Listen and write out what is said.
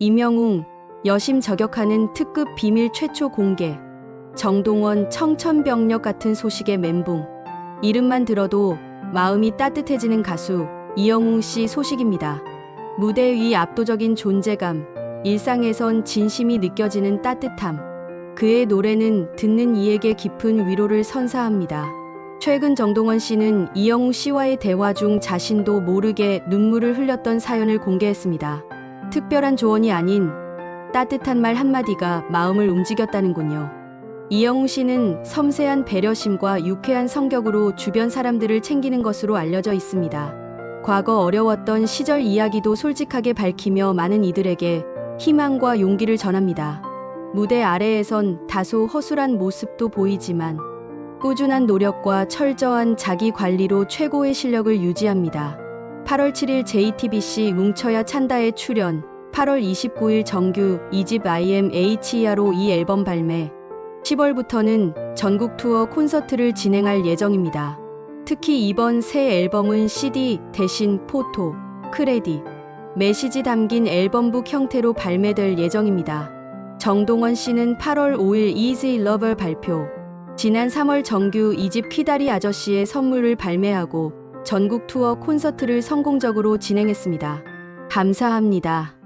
이명웅, 여심 저격하는 특급 비밀 최초 공개. 정동원 청천벽력 같은 소식의 멘붕. 이름만 들어도 마음이 따뜻해지는 가수 이영웅 씨 소식입니다. 무대 위 압도적인 존재감, 일상에선 진심이 느껴지는 따뜻함. 그의 노래는 듣는 이에게 깊은 위로를 선사합니다. 최근 정동원 씨는 이영웅 씨와의 대화 중 자신도 모르게 눈물을 흘렸던 사연을 공개했습니다. 특별한 조언이 아닌 따뜻한 말 한마디가 마음을 움직였다는군요. 이영웅 씨는 섬세한 배려심과 유쾌한 성격으로 주변 사람들을 챙기는 것으로 알려져 있습니다. 과거 어려웠던 시절 이야기도 솔직하게 밝히며 많은 이들에게 희망과 용기를 전합니다. 무대 아래에선 다소 허술한 모습도 보이지만 꾸준한 노력과 철저한 자기 관리로 최고의 실력을 유지합니다. 8월 7일 JTBC 뭉쳐야 찬다에 출연, 8월 29일 정규 2집 IMHER로 이 앨범 발매, 10월부터는 전국 투어 콘서트를 진행할 예정입니다. 특히 이번 새 앨범은 CD 대신 포토, 크레딧, 메시지 담긴 앨범북 형태로 발매될 예정입니다. 정동원 씨는 8월 5일 Easy Lover 발표, 지난 3월 정규 2집 키다리 아저씨의 선물을 발매하고 전국 투어 콘서트를 성공적으로 진행했습니다. 감사합니다.